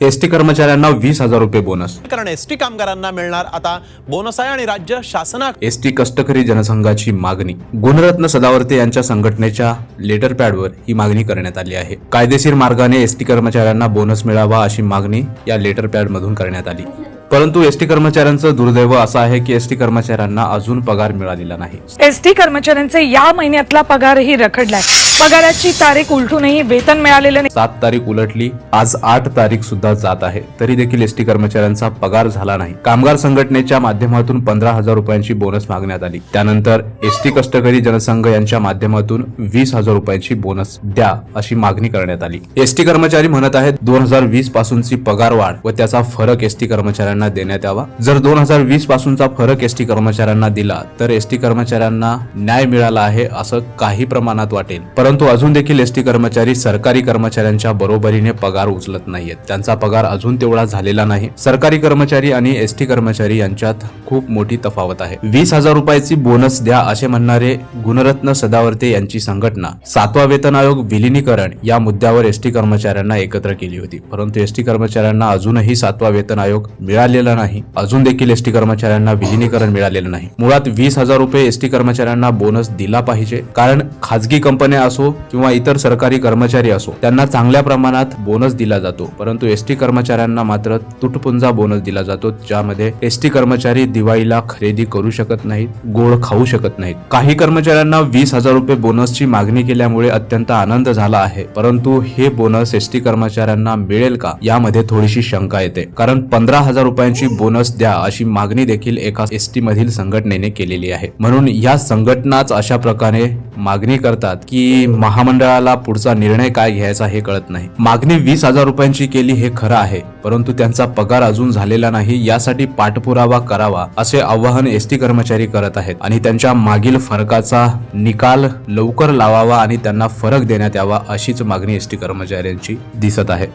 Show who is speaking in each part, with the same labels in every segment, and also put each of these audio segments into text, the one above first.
Speaker 1: ST कर्मचाऱ्यांना वीस हजार रुपये बोनस
Speaker 2: कारण एस टी कामगारांना मिळणार आता बोनस आहे आणि राज्य शासना
Speaker 1: एसटी कष्टकरी जनसंघाची मागणी. गुणरत्न सदावर्ते यांच्या संघटनेच्या लेटर पॅडवर ही मागणी करण्यात आली आहे. कायदेशीर मार्गाने एसटी कर्मचाऱ्यांना बोनस मिळावा अशी मागणी या लेटर पॅड मधून करण्यात आली. परंतु एसटी कर्मचाऱ्यांचं दुर्दैव असं आहे की एसटी कर्मचाऱ्यांना अजून पगार मिळालेला नाही.
Speaker 3: एसटी कर्मचाऱ्यांचे या महिन्यातला पगारही रखडलाय. पगाराची तारीख उलटूनही वेतन मिळालेलं नाही.
Speaker 1: सात तारीख उलटली आज आठ तारीख सुद्धा जात आहे. तरी देखील एसटी कर्मचाऱ्यांचा पगार झाला नाही. कामगार संघटनेच्या माध्यमातून पंधरा हजार रुपयांची बोनस मागण्यात आली. त्यानंतर एसटी कष्टकरी जनसंघ यांच्या माध्यमातून वीस हजार रुपयांची बोनस द्या अशी मागणी करण्यात आली. एसटी कर्मचारी म्हणत आहेत दोन हजार वीस पासूनची पगार वाढ व त्याचा फरक एसटी कर्मचाऱ्यांना देण्यात यावा. जर दोन हजार वीस पासूनचा फरक एसटी कर्मचाऱ्यांना दिला तर एसटी कर्मचाऱ्यांना न्याय मिळाला आहे असं काही प्रमाणात वाटेल. परंतु अजून देखील एस टी कर्मचारी सरकारी कर्मचाऱ्यांच्या बरोबरीने पगार उचलत नाहीयेत. त्यांचा पगार अजून तेवढा झालेला नाही. सरकारी कर्मचारी आणि एस टी कर्मचारी यांच्यात खूप मोठी तफावत आहे. वीस हजार रुपयाची बोनस द्या असे म्हणणारे गुणरत्न सदावर्ते यांची संघटना सातवा वेतन आयोग विलिनीकरण या मुद्द्यावर एस टी कर्मचाऱ्यांना एकत्र केली होती. परंतु एस टी कर्मचाऱ्यांना अजूनही सातवा वेतन आयोग मिळालेला नाही. अजून देखील एस टी कर्मचाऱ्यांना विलिनीकरण मिळालेलं नाही. मुळात वीस हजार रुपये एस टी कर्मचाऱ्यांना बोनस दिला पाहिजे कारण खाजगी कंपन्या असो किंवा इतर सरकारी कर्मचारी असो त्यांना चांगल्या प्रमाणात बोनस दिला जातो. परंतु एसटी कर्मचाऱ्यांना मात्र तुटपुंजा बोनस दिला जातो ज्यामध्ये एसटी कर्मचारी दिवाळीला खरेदी करू शकत नाहीत गोड खाऊ शकत नाहीत. काही कर्मचाऱ्यांना वीस हजार रुपये बोनसची मागणी केल्यामुळे अत्यंत आनंद झाला आहे. परंतु हे बोनस एसटी कर्मचाऱ्यांना मिळेल का? यामध्ये थोडीशी शंका येते. कारण पंधरा हजार रुपयांची बोनस द्या अशी मागणी देखील एका एसटी मधील संघटनेने केलेली आहे. म्हणून या संघटनाच अशा प्रकारे मागणी करतात की महामंडळाला पुढचा निर्णय काय घ्यायचा हे कळत नाही. मागणी वीस हजार रुपयांची केली हे खरं आहे परंतु त्यांचा पगार अजून झालेला नाही यासाठी पाठपुरावा करावा असे आवाहन एसटी कर्मचारी करत आहेत. आणि त्यांच्या मागील फरकाचा निकाल लवकर लावावा आणि त्यांना फरक देण्यात यावा अशीच मागणी एसटी कर्मचाऱ्यांची दिसत आहे.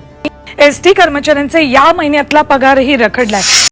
Speaker 3: एसटी कर्मचाऱ्यांचे या महिन्यातला पगारही रखडलाय.